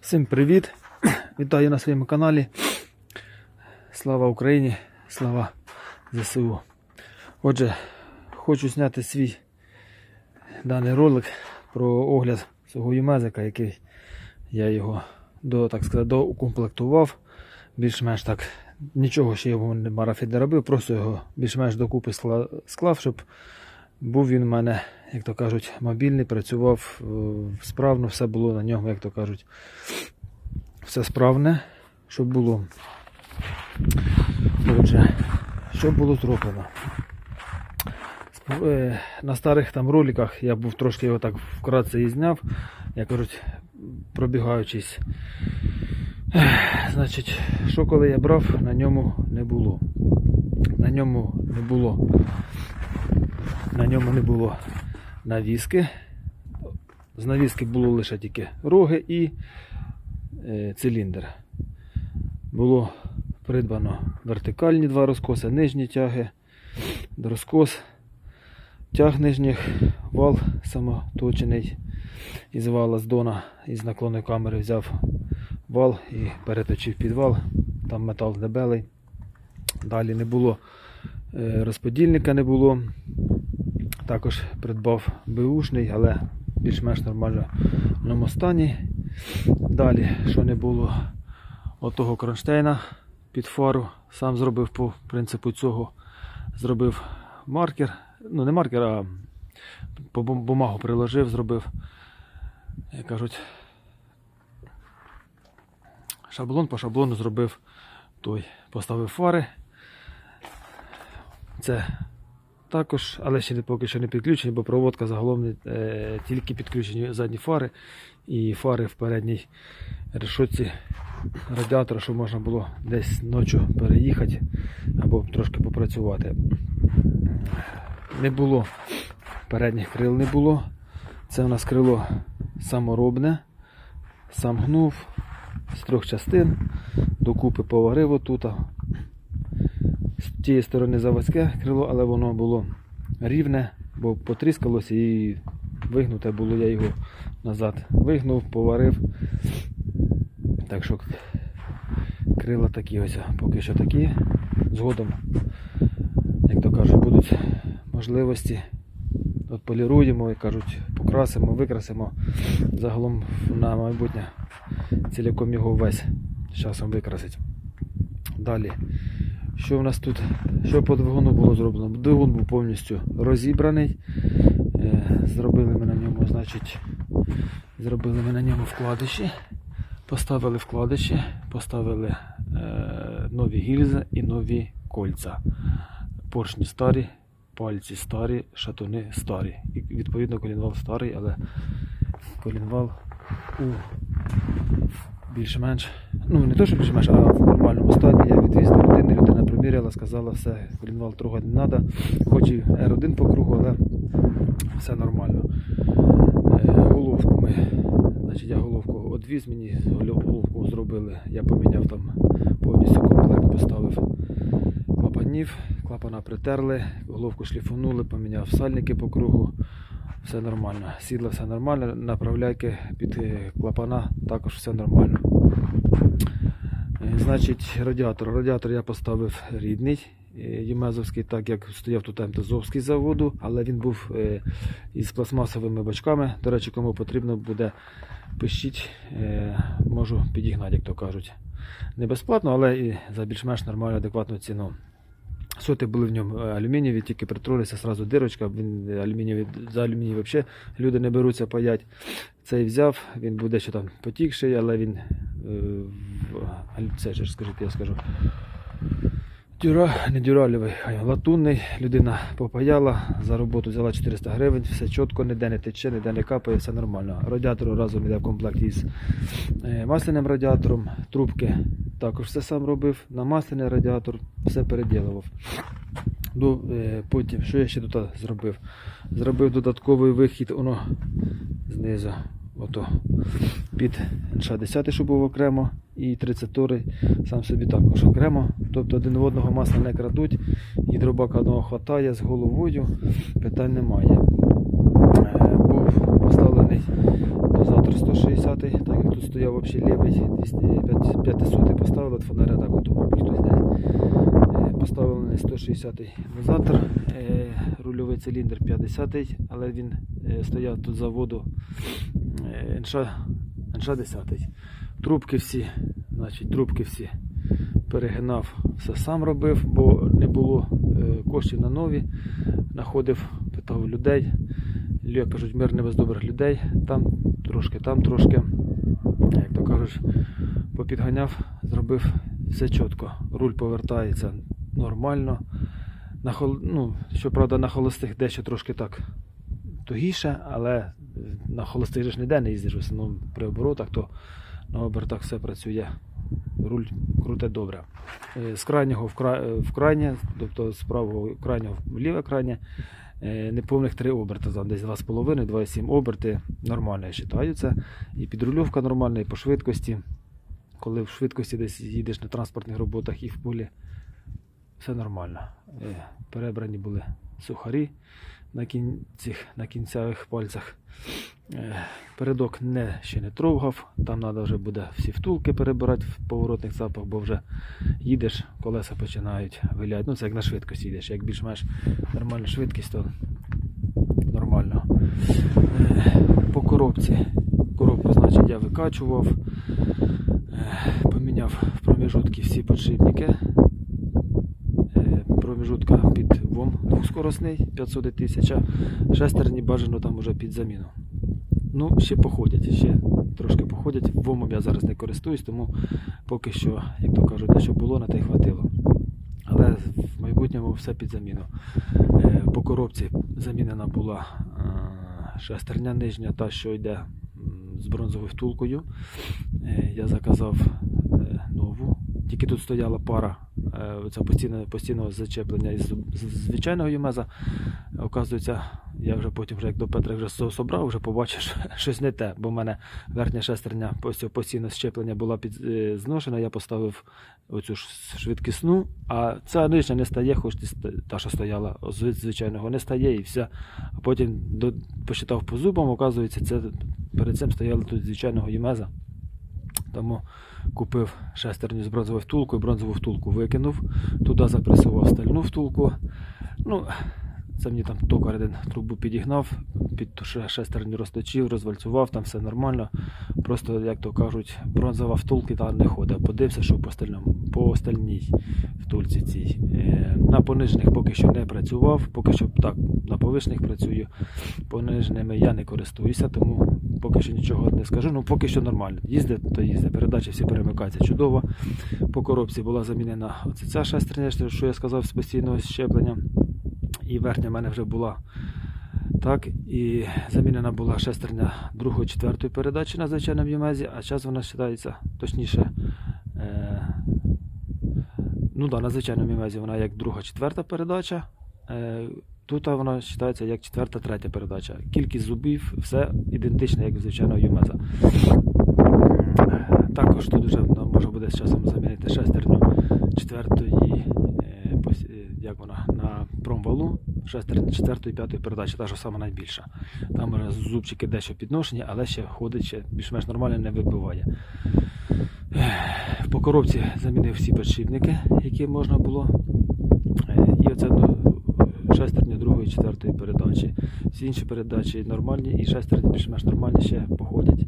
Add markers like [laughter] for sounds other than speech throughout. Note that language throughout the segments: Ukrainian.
Всім привіт! [clears throat] Вітаю на своєму каналі. Слава Україні! Слава ЗСУ. Отже, хочу зняти свій даний ролик про огляд свого юмезика, який я його до, так сказати, доукомплектував. Більш-менш так нічого ще йому не марафід не робив, просто його більш-менш докупи склав, щоб був він у мене, як то кажуть, мобільний, працював е, справно, все було на ньому, як то кажуть, все справне, щоб було. Отже, що було зроблено? Е, На старих там роликах я був трошки його так вкратце і зняв, як кажуть, пробігаючись. Значить, що коли я брав, на ньому не було. На ньому не було. На ньому не було навіски. З навіски було лише тільки роги і е, циліндр. Було придбано вертикальні два розкоси, нижні тяги, розкос, тяг нижніх, вал самоточений із вала з дона, із наклонної камери взяв вал і переточив підвал. Там метал дебелий. Далі не було е, розподільника, не було. Також придбав беушний, але більш-менш нормальному стані. Далі, що не було отого кронштейна під фару, сам зробив по принципу цього. Зробив маркер. Ну, не маркер, а по бумагу приложив, зробив, як кажуть, шаблон по шаблону зробив той. Поставив фари. Це також, але ще не поки що не підключені, бо проводка загалом не, е, тільки підключені задні фари і фари в передній решотці радіатора, щоб можна було десь ночі переїхати або трошки попрацювати. Не було передніх крил не було. Це у нас крило саморобне, сам гнув з трьох частин, докупи поварив отут. Тієї сторони заводське крило, але воно було рівне, бо потріскалося і вигнуте було, я його назад вигнув, поварив. Так що крила такі ось, поки що такі. Згодом, як то кажуть, будуть можливості. От поліруємо, як кажуть, покрасимо, викрасимо. Загалом на майбутнє ціляком його весь часом викрасить. Далі. Що в нас тут? Що по двигуну було зроблено? Двигун був повністю розібраний. Е, Зробили ми на ньому, значить, зробили ми на ньому вкладиші. Поставили вкладиші, поставили е, нові гільзи і нові кольця. Поршні старі, пальці старі, шатуни старі. І відповідно колінвал старий, але колінвал у більш-менш, ну не то, що більш-менш, а в нормальному стані. Я відвіз до людини, людина приміряла, сказала, все, колінвал трогати не треба, хоч і R1 по кругу, але все нормально. Е, Головку ми, значить, я головку одвіз, мені головку зробили, я поміняв там повністю комплект, поставив клапанів, клапана притерли, головку шліфанули, поміняв сальники по кругу. Все нормально. Сідла все нормально, направляйки під е, клапана також все нормально. Е, Значить, радіатор. Радіатор я поставив рідний, е, Ємезовський, так як стояв тут МТЗовський заводу, але він був е, із пластмасовими бачками. До речі, кому потрібно буде, пишіть, е, можу підігнати, як то кажуть. Не безплатно, але і за більш-менш нормальну адекватну ціну. Соти були в ньому е, алюмінієві, тільки притрулися, сразу дирочка. Він е, алюмінієві, за алюміній взагалі люди не беруться паять. Цей взяв, він буде ще там потікший, але він е, це ж скажіть, я скажу. Дюра, не дюралівий, а латунний. Людина попаяла, за роботу взяла 400 гривень, все чітко, ніде не тече, ніде не капає, все нормально. Радіатор разом йде в комплекті із е, масляним радіатором, трубки також все сам робив, на масляний радіатор все переділував. Ну, е, потім, що я ще тут зробив? Зробив додатковий вихід воно знизу. Ото, під НШ-10, що був окремо, і 32 сам собі також окремо. Тобто один в одного масла не крадуть, гідробака одного хватає з головою, питань немає. Е, Був поставлений дозатор 160, так як тут стояв взагалі лівий 500 поставили, от фонаря так от, мабуть, хтось десь. Е, Поставлений 160 дозатор, е, рульовий циліндр 50, але він стояв тут заводу е, НШ, НШ 10. Трубки всі, значить, трубки всі перегинав, все сам робив, бо не було е, коштів на нові. Находив, питав людей. Як кажуть, мир не без добрих людей. Там трошки, там трошки. Як то кажуть, попідганяв, зробив все чітко. Руль повертається нормально. На ну, щоправда, на холостих дещо трошки так тугіше, але на холостих же ж ніде не їздиш, в основному при оборотах, то на обертах все працює. Руль круте добре. Е, З крайнього в, кра... е, в крайнє, тобто з правого крайнього в ліве крайнє, е, неповних 3 оберти, там десь 2,5, 2,7 оберти нормально я вважаю це. І підрульовка нормальна, і по швидкості. Коли в швидкості десь їдеш на транспортних роботах і в полі, все нормально. Перебрані були сухарі на, кінцях, на кінцевих пальцях. Е, Передок не, ще не трогав, там треба вже буде всі втулки перебирати в поворотних цапах, бо вже їдеш, колеса починають виляти. Ну, це як на швидкості їдеш. Як більш-менш нормальна швидкість, то нормально. Е, По коробці. Коробку, значить, я викачував, е, поміняв в проміжутки всі подшипники. Проміжутка під ВОМ двохскоросний 500 і 1000, шестерні бажано там уже під заміну. Ну, ще походять, ще трошки походять. ВОМом я зараз не користуюсь, тому поки що, як то кажуть, що було, на те й хватило. Але в майбутньому все під заміну. Е, По коробці замінена була е, шестерня нижня, та, що йде з бронзовою втулкою. Е, Я заказав нову. Тільки тут стояла пара е, оця постійне, постійного зачеплення із звичайного юмеза. Оказується, я вже потім, вже як до Петра вже со- собрав, вже побачив, що [laughs] щось не те, бо в мене верхня шестерня ось постійне щеплення була під, е, зношена, я поставив оцю швидкісну, а ця нижня не стає, хоч та, що стояла звичайного, не стає і все. А потім до, посчитав по зубам, оказується, це перед цим стояло тут звичайного юмеза. Тому купив шестерню з бронзовою втулкою, бронзову втулку викинув, туди запресував стальну втулку. Ну, це мені там токар один трубу підігнав, під шестерню розточив, розвальцював, там все нормально. Просто, як то кажуть, бронзова втулки там не ходить. Подивився, що по стальному, по стальній втулці цій. Е, На понижених поки що не працював, поки що так, на повишених працюю. Пониженими я не користуюся, тому поки що нічого не скажу. Ну, поки що нормально. Їздить, то їздить. Передачі всі перемикаються чудово. По коробці була замінена оце ця шестерня, що я сказав, з постійного щеплення. І верхня в мене вже була. Так, і замінена була шестерня другої, четвертої передачі на звичайному Юмезі, а зараз вона вважається, точніше, е, ну да, на звичайному Юмезі вона як друга, четверта передача. Е, тут вона вважається як четверта, третя передача. Кількість зубів, все ідентичне, як у звичайного Юмеза. Також тут вже нам може буде з часом замінити шестерню четвертої, е, е, як вона, на промвалу, шестерню четвертої, п'ятої передачі, та ж сама найбільша. Там вже зубчики дещо підношені, але ще ходить, ще більш-менш нормально не вибиває. По коробці замінив всі підшипники, які можна було. Е, І оце ну, другої, четвертої передачі. Всі інші передачі нормальні і шестерні більш-менш нормальні ще походять.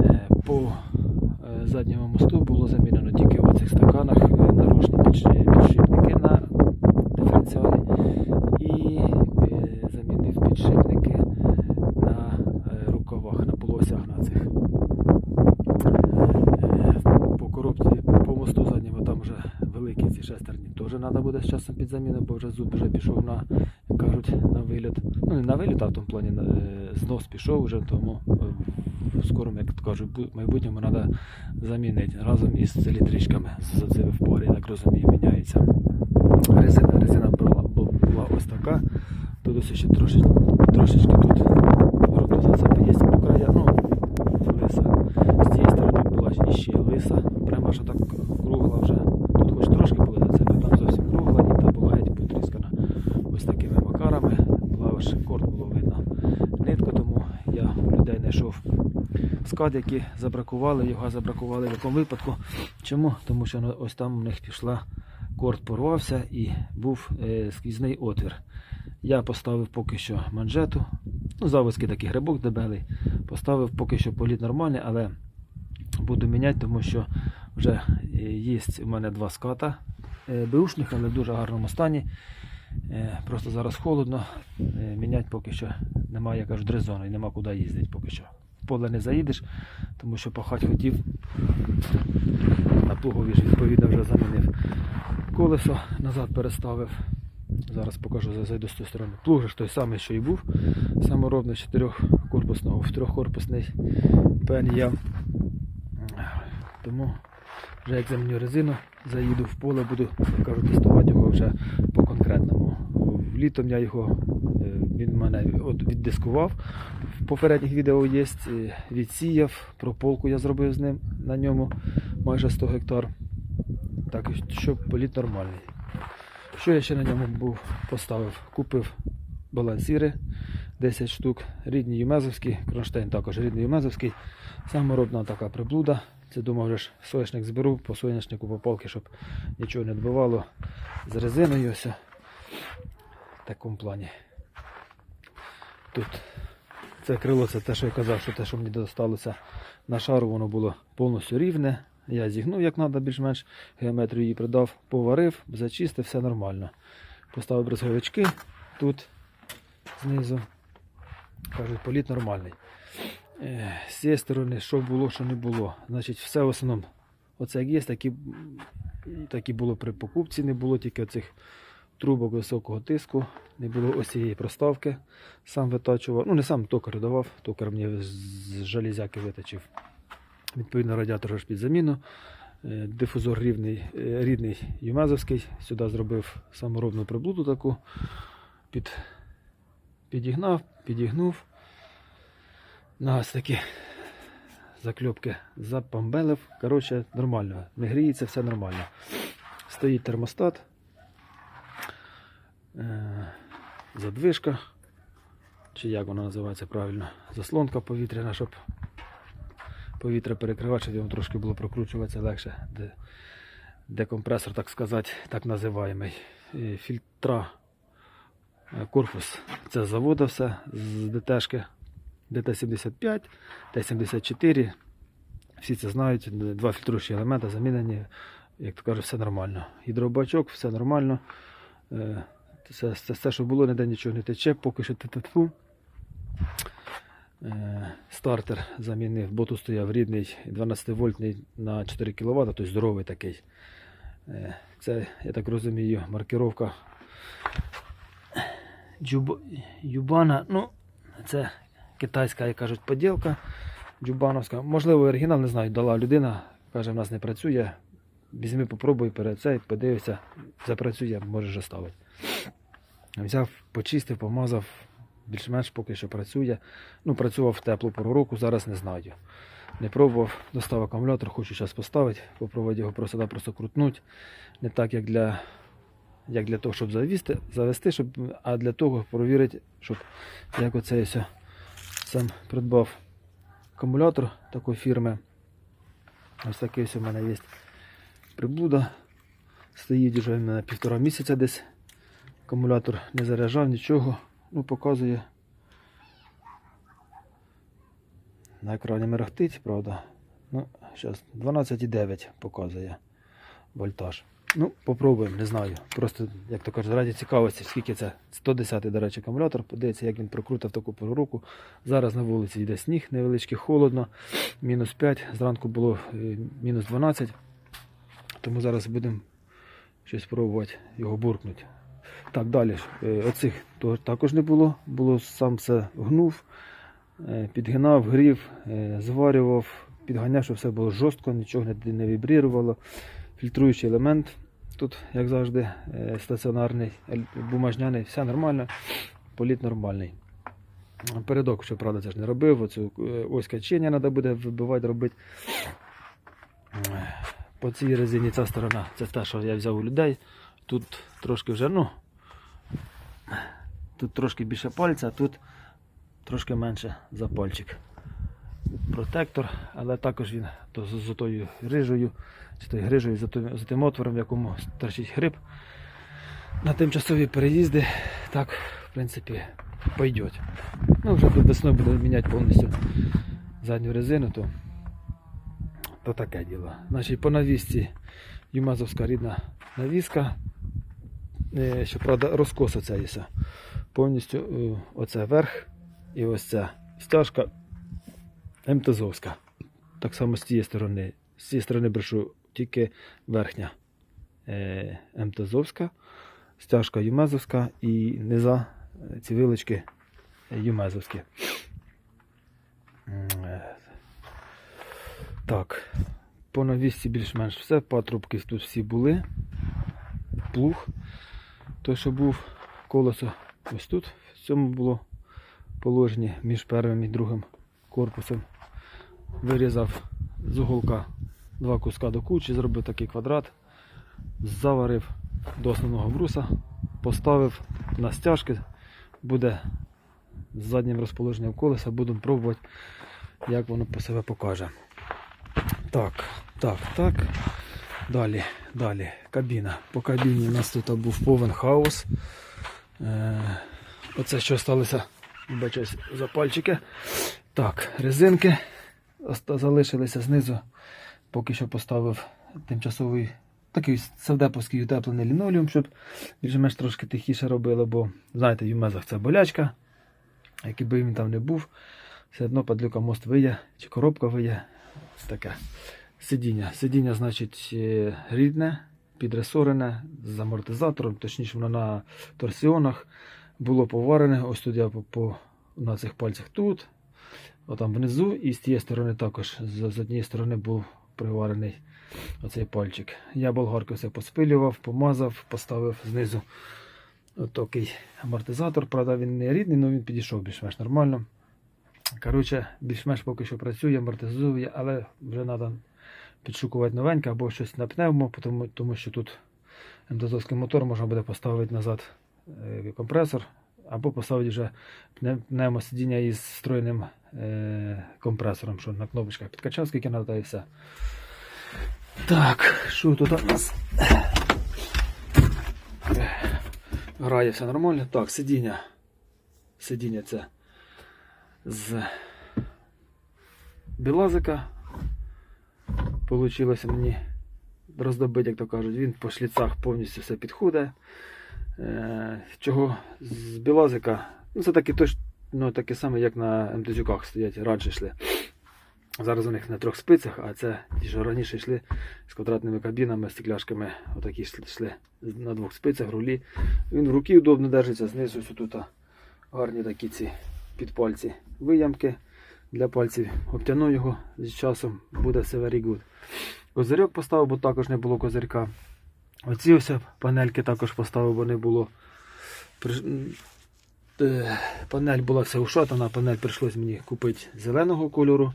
Е, По е, задньому мосту було замінено тільки в цих стаканах е, наружні підши- підшипники на диференціалі і е, замінив підшипники на е, рукавах, на полосях на цих. Е, По коробці, по мосту задньому там вже великі ці шестерні теж треба буде з часом під заміну, бо вже зуб вже пішов на, як кажуть, на виліт. Ну не на виліт, а в тому плані е, знос пішов вже, тому е, в скорому, як кажуть, бу- майбутньому треба замінити разом із циліндричками з цими в порі, так розумію, міняється. Резина, резина була, була ось така. Тут ще трошечки, трошечки тут ротозацепи є по краях. Ну, лиса. З цієї сторони була іще лиса. Прямо аж так кругла вже. Тут хоч трошки були зацепи, там зовсім кругла і та була геть потріскана ось такими макарами. Була аж корд було видно нитку, тому я скат, які забракували, його забракували в якому випадку. Чому? Тому що ось там у них пішла, корт порвався і був е, сквізний отвір. Я поставив поки що манжету, ну, заводський такий грибок дебелий. Поставив поки що політ нормальний, але буду міняти, тому що вже е, є у мене два ската е, беушних, але в дуже гарному стані. Е, Просто зараз холодно. Е, Міняти поки що немає, я кажу, дрезону і нема куди їздити поки що. Поле не заїдеш, тому що пахати хотів. На плугові ж відповідно вже замінив колесо, назад переставив. Зараз покажу, зайду з тієї сторони. Плуг ж той самий, що і був. Саморобний чотирьохкорпусного в трьохкорпусний пен я. Тому вже як заміню резину, заїду в поле, буду кажу, тестувати його вже по конкретному. Літом я його, він мене от віддискував. В попередніх відео є, е, відсіяв, прополку я зробив з ним на ньому майже 100 гектар. Так, щоб політ нормальний. Що я ще на ньому був поставив? Купив балансіри 10 штук, рідні Юмезовські, кронштейн також рідний Юмезовський. Саморобна така приблуда. Це думав, вже соняшник зберу по соняшнику по палки, щоб нічого не відбивало з резиною. Ось. В такому плані. Тут це крило, це те, що я казав, що те, що мені досталося на шару, воно було повністю рівне. Я зігнув як треба, більш-менш геометрію її придав, поварив, зачистив, все нормально. Поставив брезговички тут знизу. Кажуть, політ нормальний. Е, З цієї сторони, що було, що не було. Значить, все в основному. Оце як є, так і, так і було при покупці, не було тільки оцих трубок високого тиску, не було ось цієї проставки. Сам витачував. Ну, не сам токар давав, токар мені з железяки витачив. Відповідно, радіатор ж під заміну. Е, Дифузор рівний, е, рідний Юмезовський. Сюди зробив саморобну приблуду таку. Під, підігнав, підігнув. На ось такі закльопки запамбелив. Коротше, нормально. Не гріється, все нормально. Стоїть термостат. Е, Задвижка. Чи як вона називається правильно? Заслонка повітряна, щоб повітря перекривати, щоб йому трошки було прокручуватися легше. Де, декомпресор, так сказати, так називаємий. Фільтра. е, Корпус. Це з заводу все з ДТшки. ДТ-75, Т-74. Всі це знають. Два фільтруючі елементи замінені. Як то кажуть, все нормально. Гідробачок, все нормально. Це, це все, що було, ніде нічого не тече, поки що тетфу. Е, Стартер замінив, бо тут стояв рідний 12 вольтний на 4 кВт, тобто здоровий такий. Е, Це, я так розумію, маркировка. Юбана. Ну, це китайська, як кажуть, поділка Джубановська. Можливо, оригінал, не знаю, дала людина, каже, в нас не працює. Візьми, попробуй перед цей, подивися, запрацює, вже ставити. Взяв, почистив, помазав, більш-менш поки що працює. Ну, працював в теплу пору року, зараз не знаю. Не пробував, достав акумулятор, хочу зараз поставити, попробувати його просто просто крутнути. Не так, як для, як для того, щоб завести, завести щоб, а для того провірити, щоб як оцей ось сам придбав акумулятор такої фірми. Ось такий ось у мене є приблуда. Стоїть вже в мене півтора місяця десь. Акумулятор не заряджав нічого. Ну, показує. На екрані мерехтить, правда. Ну, зараз 12,9 показує вольтаж. Ну, попробуємо, не знаю. Просто, як то кажуть, раді цікавості, скільки це 110 до речі, акумулятор. Подивіться, як він прокрутив таку пору року. Зараз на вулиці йде сніг, невеличкий, холодно, мінус 5, зранку було е, мінус 12. Тому зараз будемо щось пробувати його буркнути. Так, далі. е, Оцих також не було. Було сам все гнув, е, підгинав, грів, е, зварював, підганяв, щоб все було жорстко, нічого не, вібрірувало. Фільтруючий елемент. Тут, як завжди, стаціонарний, бумажняний, все нормально, політ нормальний. Передок, що правда, це ж не робив. Оцю ось качення треба буде вибивати, робити. По цій резині ця сторона, це те, що я взяв у людей. Тут трошки вже, ну, тут трошки більше пальця, а тут трошки менше за пальчик. протектор, але також він то з, з тою рижею, чи тою грижею за, за тим отвором, в якому торчить гриб. На тимчасові переїзди так, в принципі, пойдет. Ну, вже тут весною буде міняти повністю задню резину, то, то таке діло. Значить, по навісці Юмазовська рідна навіска. Е, Щоправда, розкос оця є. Повністю е, оце верх і ось ця стяжка МТЗовська. Так само з цієї сторони. З цієї сторони брешу тільки верхня е, МТЗовська, стяжка Юмезовська і низа е, ці вилочки е, Юмезовські. Е, Так, по навісці більш-менш все. Патрубки тут всі були. Плуг. Той, що був колесо ось тут, в цьому було положені між первим і другим корпусом. Вирізав з уголка два куска до кучі, зробив такий квадрат, заварив до основного бруса, поставив на стяжки, буде заднім розположенням колеса, будемо пробувати, як воно по себе покаже. Так, так, так. Далі, далі, кабіна. По кабіні у нас тут був повен хаос. Е, оце що сталося, бачусь, запальчики. Так, резинки залишилися знизу. Поки що поставив тимчасовий такий савдеповський утеплений лінолеум, щоб більш-менш трошки тихіше робило, бо знаєте, в юмезах це болячка. Який би він там не був, все одно падлюка мост виє, чи коробка виє. Таке. Сидіння. Сидіння, значить, е, рідне, підресорене з амортизатором, точніше, воно на торсіонах було поварене. Ось тут я по, по на цих пальцях тут, отам внизу, і з тієї сторони також. З, з однієї сторони був приварений оцей пальчик. Я болгаркою все поспилював, помазав, поставив знизу отакий амортизатор. Правда, він не рідний, але він підійшов більш-менш нормально. Коротше, більш-менш поки що працює, амортизує, але вже треба підшукувати новеньке або щось на пневмо, тому, тому що тут МТЗовський мотор можна буде поставити назад е, компресор, або поставити вже пне- пневмосидіння із встроєним е, компресором, що на кнопочках підкачав, скільки треба, і все. Так, що тут у нас? Грає все нормально. Так, сидіння. Сидіння це з білазика. Получилося мені роздобити, як то кажуть, він по шліцах повністю все підходить. Е, чого з білазика? Ну, це таке ну, таке саме, як на МТЗюках стоять, радше йшли. Зараз у них на трьох спицях, а це ті, що раніше йшли з квадратними кабінами, стекляшками, отакі йшли, на двох спицях, рулі. Він в руки удобно держиться, знизу тут гарні такі ці підпальці виямки для пальців. Обтягну його з часом, буде все very good. Козирьок поставив, бо також не було козирька. Оці ось панельки також поставив, бо не було. Е, Панель була вся ушатана, панель прийшлось мені купити зеленого кольору,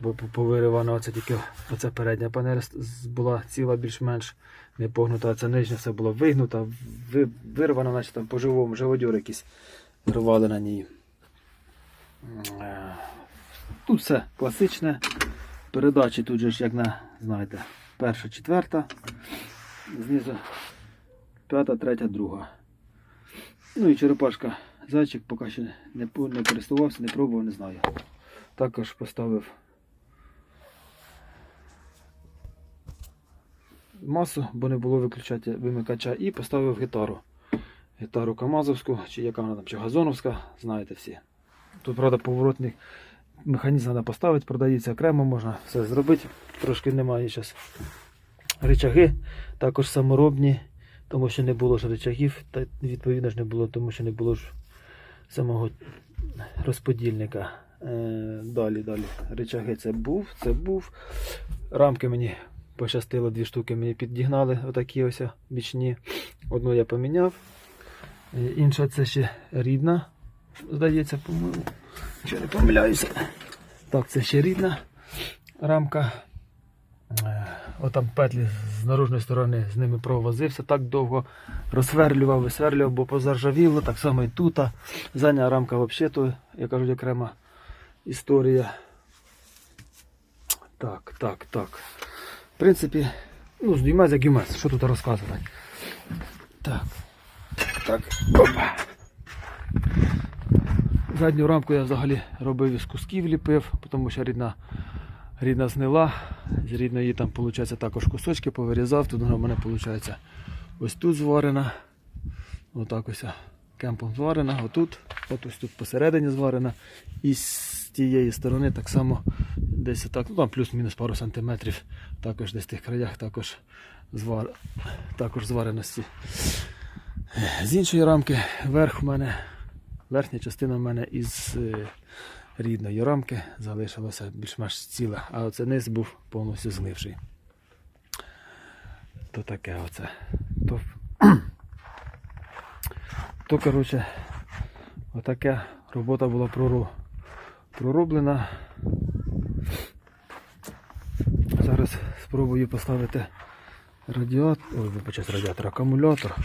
бо повиривана оце тільки оця передня панель була ціла більш-менш не погнута, а ця нижня все була вигнута, ви- вирвана, наче там по-живому, живодьор якісь рвали на ній. Тут все класичне. Передачі тут же ж, як на, знаєте, перша, четверта, знизу п'ята, третя, друга. Ну і черепашка зайчик поки ще не, не користувався, не пробував, не знаю. Також поставив масу, бо не було виключати вимикача, і поставив гітару. Гітару Камазовську, чи яка вона там, чи Газоновська, знаєте всі. Тут, правда, поворотний механізм треба поставити, продається окремо, можна все зробити. Трошки немає зараз. Ричаги також саморобні, тому що не було ж ричагів, та відповідно ж не було, тому що не було ж самого розподільника. Е, далі, далі. Ричаги це був, це був. Рамки мені пощастило, дві штуки мені підігнали, отакі ось бічні. Одну я поміняв. Е, Інша це ще рідна, здається, по-моєму. Якщо не помиляюся. Так, це ще рідна рамка. Е, Отам петлі з наружної сторони з ними провозився так довго. Розсверлював, висверлював, бо позаржавіло, так само і тут. Задня рамка взагалі, то, як кажуть, окрема історія. Так, так, так. В принципі, ну, з гюмез як гюмез. Що тут розказувати? Так. Так. Опа. Задню рамку я взагалі робив із кусків ліпив, тому що рідна, рідна знила. З рідної там, виходить, також кусочки повирізав. Тут вона в мене виходить ось тут зварена. Отак ось кемпом зварена, отут, от ось тут посередині зварена. І з тієї сторони так само десь так, ну там плюс-мінус пару сантиметрів, також десь в тих краях також, звар, також звареності. З іншої рамки верх у мене, верхня частина в мене із е, рідної рамки залишилася більш-менш ціла, а оце низ був повністю згнивший. То таке оце. То, [clears throat] то коротше, отаке робота була прору- пророблена. Зараз спробую поставити радіатор, ой, вибачте, радіатор, акумулятор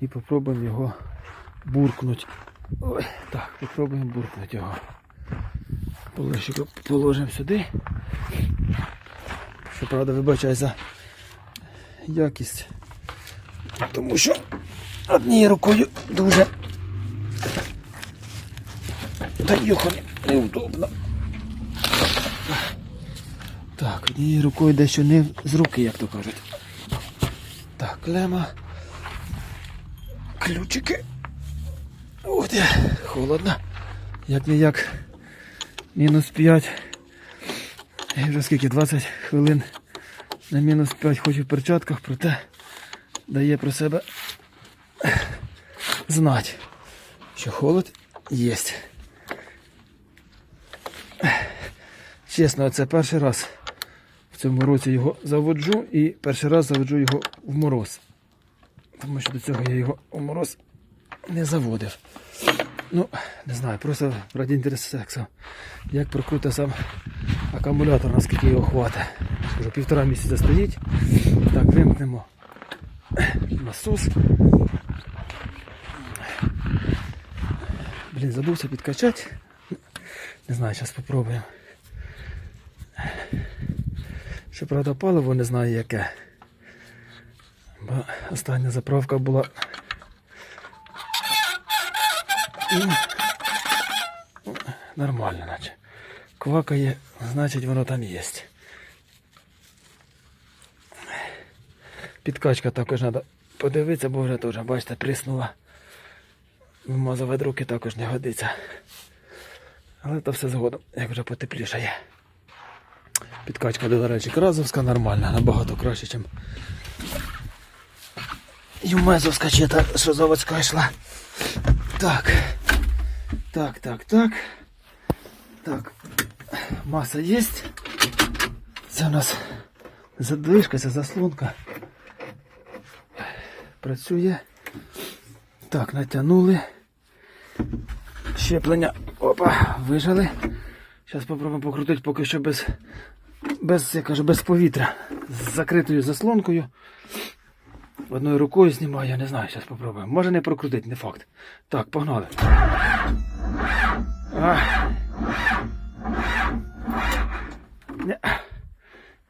і попробуємо його буркнути. Ой, так, попробуємо буркнути його. Полежчику положимо сюди. Щоправда, вибачай за якість. Тому що однією рукою дуже та йохані неудобно. Так, однією рукою дещо не з руки, як то кажуть. Так, клема. Ключики. От я, холодно. Як не як. Мінус 5. І вже скільки? 20 хвилин на мінус 5 хоч і в перчатках, проте дає про себе знати, що холод є. Чесно, це перший раз в цьому році його заводжу і перший раз заводжу його в мороз. Тому що до цього я його в мороз не заводив. Ну, не знаю, просто раді інтересу. Як прокруте сам акумулятор, наскільки його хватить. Вже півтора місяця стоїть. Так, вимкнемо насос. Блін, забувся підкачати. Не знаю, зараз спробуємо. Щоправда, паливо не знаю яке. Бо остання заправка була. І... Нормально, наче. Квакає, значить воно там є. Підкачка також треба подивитися, бо вже теж, бачите, приснула. Вимазувати руки також не годиться. Але то все згодом, як вже потеплішає. Підкачка, до речі, кразовська нормальна, набагато краще, ніж Юмезовська чи та, що заводська йшла. Так. Так, так, так. Так. Маса є. Це у нас задвижка, це заслонка. Працює. Так, натягнули. Щеплення. Опа, вижали. Зараз спробуємо покрутити поки що без, без, я кажу, без повітря. З закритою заслонкою. Одною рукою знімаю, я не знаю, зараз спробуємо. Може не прокрутити, не факт. Так, погнали. А. Не.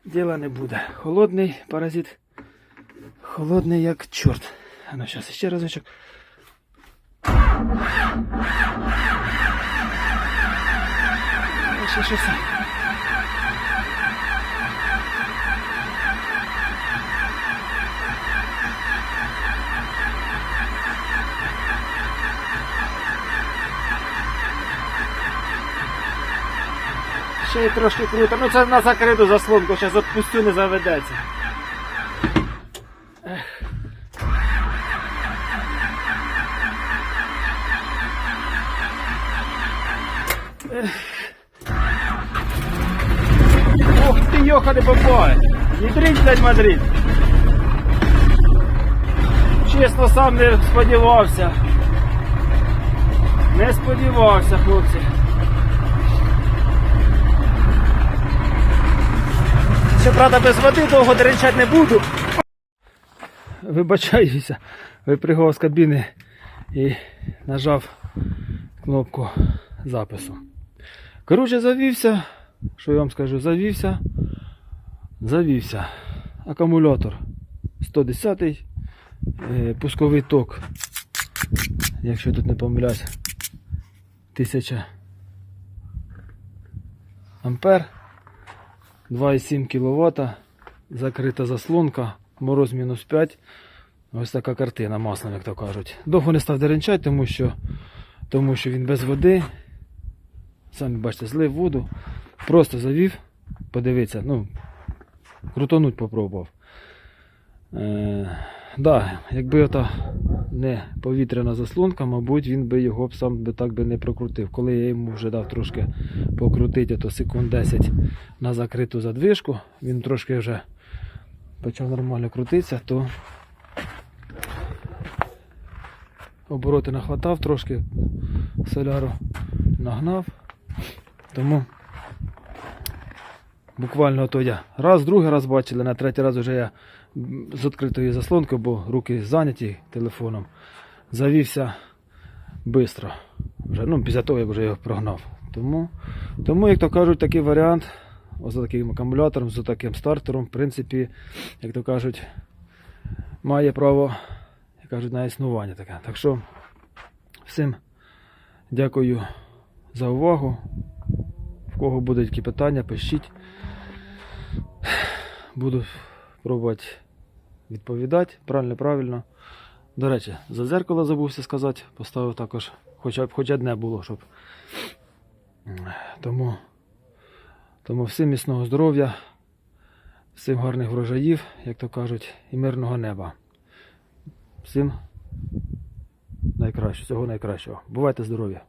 Діла не буде. Холодний паразит. Холодний як чорт. А ну зараз ще разочок. Ще, ще, ще. Ще й трошки круто. Ну це на закриту заслонку, зараз відпустю, не заведеться. Ох ти йоха не попай! Ядрить, блядь, Мадрид! Чесно, сам не сподівався. Не сподівався, хлопці. Щоправда, без води довго деренчати не буду. Вибачаюся, випригав з кабіни і нажав кнопку запису. Коротше, завівся, що я вам скажу, завівся. Завівся. Акумулятор 110 е, пусковий ток. Якщо тут не помиляюсь, 1000 ампер. 2,7 кВт. Закрита заслонка. Мороз мінус 5. Ось така картина маслом, як то кажуть. Довго не став деренчать, тому що, тому що він без води. Самі бачите, злив воду. Просто завів, подивіться, ну, крутонуть попробував. Е, да, якби ота не повітряна заслонка, мабуть, він би його б сам би так би не прокрутив. Коли я йому вже дав трошки покрутити, то секунд 10 на закриту задвижку, він трошки вже почав нормально крутитися, то обороти нахватав, трошки соляру нагнав. Тому буквально то я раз, другий раз бачили, на третій раз вже я з відкритою заслонкою, бо руки зайняті телефоном. Завівся швидко. Вже, ну, після того, як вже його прогнав. Тому, тому, як то кажуть, такий варіант, за таким акумулятором, з таким стартером, в принципі, як то кажуть, має право, як кажуть, на існування таке. Так що всім дякую за увагу. В кого будуть які питання, пишіть. Буду пробувати відповідати правильно, правильно. До речі, за дзеркало забувся сказати, поставив також, хоча б хоч одне було, щоб. Тому, тому всім міцного здоров'я, всім гарних врожаїв, як то кажуть, і мирного неба. Всім найкраще, всього найкращого. Бувайте здорові!